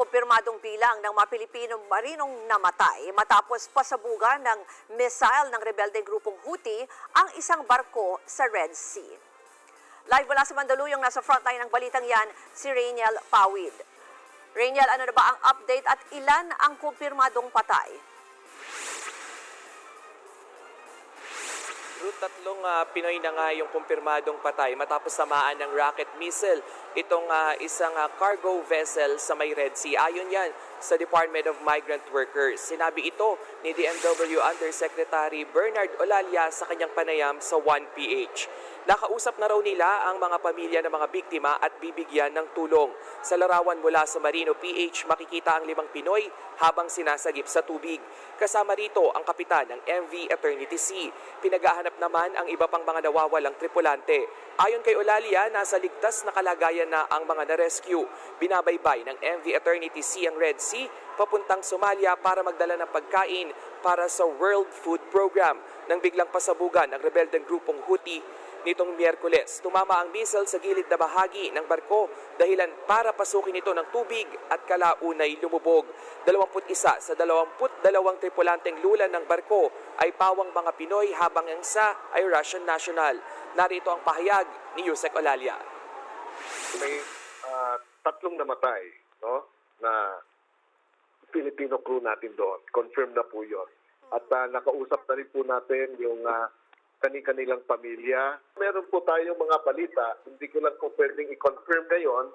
kumpirmadong bilang ng mga Pilipinong marinong namatay matapos pasabugan ng missile ng rebeldeng grupong Houthi ang isang barko sa Red Sea. Live mula sa Mandaluyong, nasa frontline ng balitang yan, si Rainiel Pawid. Rainiel, ano na ba ang update at ilan ang kumpirmadong patay? Root, tatlong ah, Pinoy na nga yung kumpirmadong patay matapos samaan ng rocket missile itong ah, isang ah, cargo vessel sa may Red Sea. Ayon yan sa Department of Migrant Workers. Sinabi ito ni DMW Undersecretary Bernard Olalia sa kanyang panayam sa 1PH. Nakausap na raw nila ang mga pamilya ng mga biktima at bibigyan ng tulong. Sa larawan mula sa Marino PH, makikita ang limang Pinoy habang sinasagip sa tubig. Kasama rito ang kapitan ng MV Eternity Sea. Pinagahanap naman ang iba pang mga nawawalang tripulante. Ayon kay Olalia, nasa ligtas na kalagayan na ang mga na-rescue. Binabaybay ng MV Eternity Sea ang Red papuntang Somalia para magdala ng pagkain para sa World Food Program nang biglang pasabugan ng rebeldeng grupong Houthi nitong Miyerkules. Tumama ang missile sa gilid na bahagi ng barko dahilan para pasukin ito ng tubig at kalaunay lumubog. 21 sa 22 tripulanteng lulan ng barko ay pawang mga Pinoy habang ang isa ay Russian national. Narito ang pahayag ni Yusek Olalia. may ah, tatlong namatay, no? Na Filipino crew natin doon. Confirm na po 'yon. At ah, nakausap na rin po natin yung ah, kani-kanilang pamilya. Meron po tayong mga balita, hindi ko lang po pwedeng i-confirm ngayon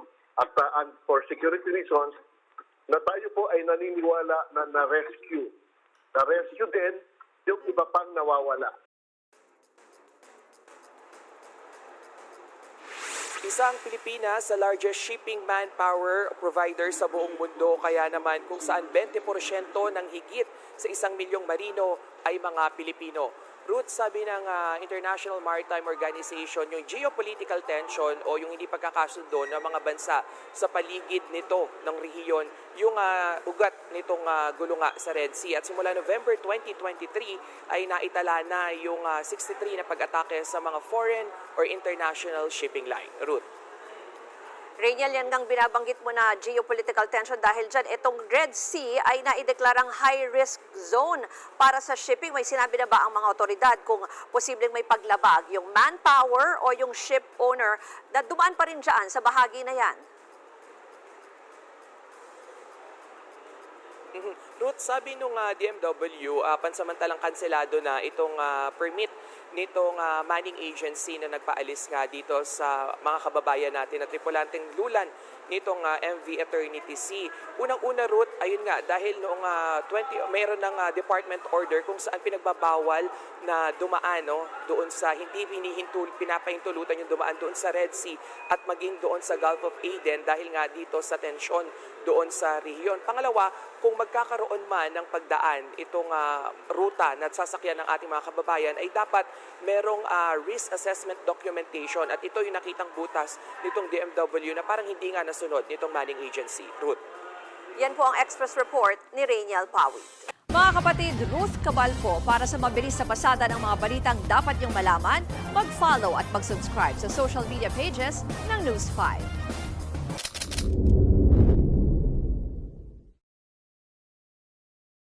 at ah, and for security reasons na tayo po ay naniniwala na na-rescue. Na-rescue din yung iba pang nawawala. Isa ang Pilipinas sa largest shipping manpower provider sa buong mundo kaya naman kung saan 20% ng higit sa isang milyong marino ay mga Pilipino. Ruth, sabi ng ah, International Maritime Organization, yung geopolitical tension o yung hindi pagkakasundo ng mga bansa sa paligid nito ng rehiyon, yung ah, ugat nitong ah, gulunga sa Red Sea. At simula November 2023 ay naitala na yung ah, 63 na pag-atake sa mga foreign or international shipping line. Ruth. Rainiel, yan ngang binabanggit mo na geopolitical tension dahil dyan, itong Red Sea ay naideklarang high-risk zone para sa shipping. May sinabi na ba ang mga otoridad kung posibleng may paglabag yung manpower o yung ship owner na dumaan pa rin dyan sa bahagi na yan? Ruth, sabi nung ah, DMW, ah, pansamantalang kanselado na itong ah, permit nitong ah, manning agency na nagpaalis nga dito sa mga kababayan natin na tripulanteng lulan nitong ah, MV Eternity Sea. Unang-una, Ruth, ayun nga, dahil noong ah, 20, mayroon ng ah, department order kung saan pinagbabawal na dumaan no, doon sa hindi binihintul, pinapahintulutan yung dumaan doon sa Red Sea at maging doon sa Gulf of Aden dahil nga dito sa tensyon doon sa rehiyon. Pangalawa, kung magkakaroon man ng pagdaan itong ah, ruta na sasakyan ng ating mga kababayan ay dapat merong ah, risk assessment documentation at ito yung nakitang butas nitong DMW na parang hindi nga nasunod nitong manning agency. Ruth. Yan po ang Express Report ni Rainiel Pawit. Mga kapatid, Ruth Cabalco para sa mabilis na pasada ng mga balitang dapat niyong malaman, mag-follow at mag-subscribe sa social media pages ng News 5.